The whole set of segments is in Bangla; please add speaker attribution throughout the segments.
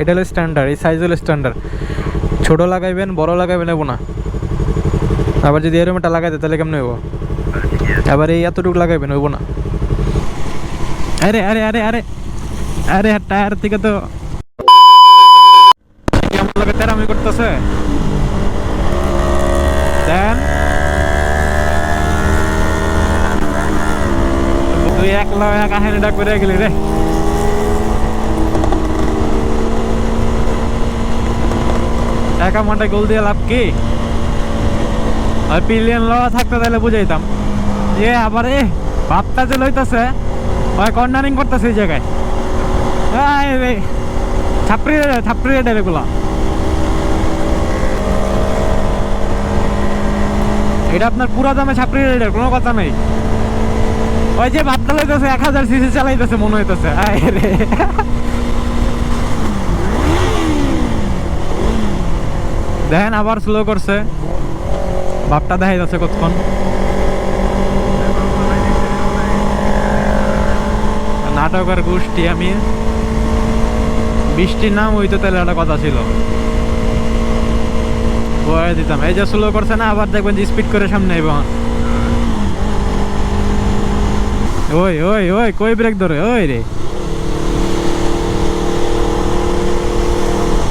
Speaker 1: এটা হলো স্ট্যান্ডার্ড এই সাইজ হলো স্ট্যান্ডার্ড ছোট লাগাইবেন, বড় লাগাইবেন নেব না। আবার যদি এরকম একটা লাগাইতে, তাহলে কেমন নেব আবার এই এতটুকু লাগাইবেন, হইব না। আরে আরে আরে আরে আরে টায়ার থেকে তো তেরামি করতেছে। তুই একলা কাহিনীটা করে গেলি রে। একা মাঠে গোল দিয়ে লাভ কি? আর পিলিয়ন লওয়া থাকতো তাহলে বুঝাইতাম। এ আবার এ ভাবটা যে লইতাছে, ওই কর্নারিং করতেছে এই জায়গায়। ছাপড়ি ছাপড়ি রে এগুলা। এটা আপনার পুরা দামে ছাপড়ি রেডের কোনো কথা নেই। ওই যে ভাবটা লইতেছে, এক হাজার সিসি চালাইতেছে, মনে হইতেছে। আয় রে। দেখেন আবার স্লো করছে। ভাবটা দেখাই যাচ্ছে কতক্ষণ। নাটকের গোষ্ঠী আমি। বৃষ্টির নাম হইতো তাহলে একটা কথা ছিল। বয়ে দিতাম। এই যে স্লো করছে না, আবার দেখবেন যে স্পিড করে সামনে আইব। ওই ওই ওই, কই ব্রেক ধরে? ওই রে।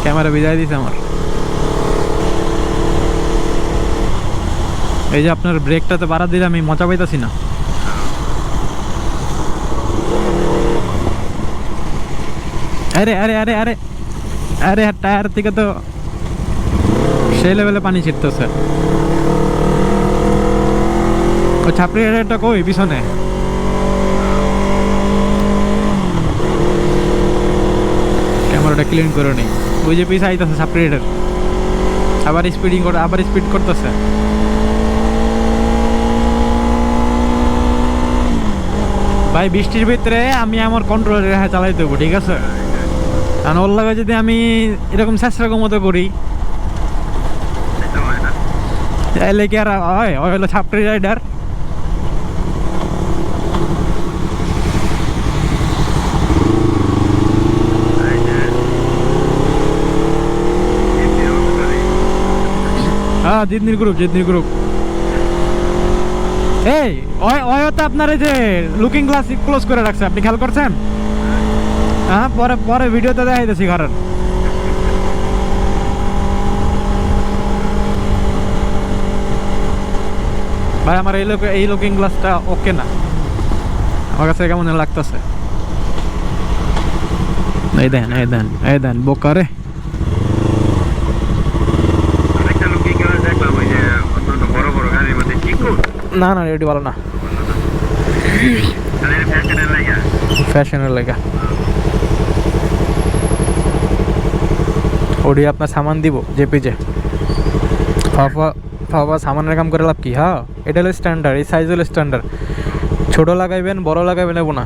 Speaker 1: ক্যামেরা বিদায় দিছে আমার। এই যে আপনার ব্রেকটাতে বাড়া দিলে আমি মজা পাইতাছি না। আরে আরে আরে আরে আরে টায়ার থেকে তো সেই লেভেলে পানি ছিটতেছে। ও ছাপড়ি এটা কই, পিছনে? ক্যামেরাটা ক্লিন করে নি। ওই যে পিছে আইতেছে ছাপড়ি আবার স্পিডিং করে আবার স্পিড করতেছে। ভাই, বৃষ্টির ভিতরে আমি আমার কন্ট্রোল রেখে চালাই দেবো ঠিক আছে? কারণ ওর লাগে যদি আমি এরকম চেষ্টা মতো করি তাহলে কি আর হয়? ওই হলো ছাপড়ি রাইডার হ্যাঁ জিতনির গ্রুপ জিতনির গ্রুপ এই, ওই আপনার এই যে লুকিং গ্লাস ক্লোজ করে রাখছে, আপনি খেয়াল করছেন? হ্যাঁ পরে পরে ভিডিওতে দেখাইতেছি কারণ ভাই, আমার এই লোক এই লুকিং গ্লাসটা ওকে না। আমার কাছে কেমন লাগতেছে। এই দেন এই দেন এই দেন বোকারে
Speaker 2: আরেকটা লুকিং গ্লাস দেখলাম ওই যে অন্যান্য বড় বড় গাড়ির মধ্যে চিকু
Speaker 1: না না, এটি ভালো না।
Speaker 2: ফ্যাশনের
Speaker 1: লেগা। ওডি আপনার সামান দিব, জেপিজে। ফাফা ফাফা সামানের কাম করে লাভ কি হ্যাঁ? এটা হলো স্ট্যান্ডার্ড এই সাইজ হলো স্ট্যান্ডার্ড ছোট লাগাইবেন, বড় লাগাইবেন, নেব না।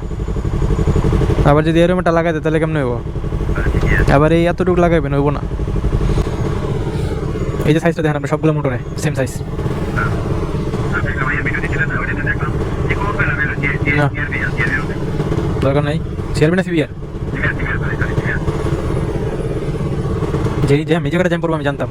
Speaker 1: আবার যদি এরকম একটা লাগাইতে তাহলে কেমন নেব আবার এই এতটুকু লাগাইবেন, হইব না। এই যে সাইজটা দেখেন আপনি সবগুলো মোটরে সেম সাইজ না। দরকার নেই ছেড়বে না সিবিআর যেই আমি যে কটা জ্যাম করব আমি জানতাম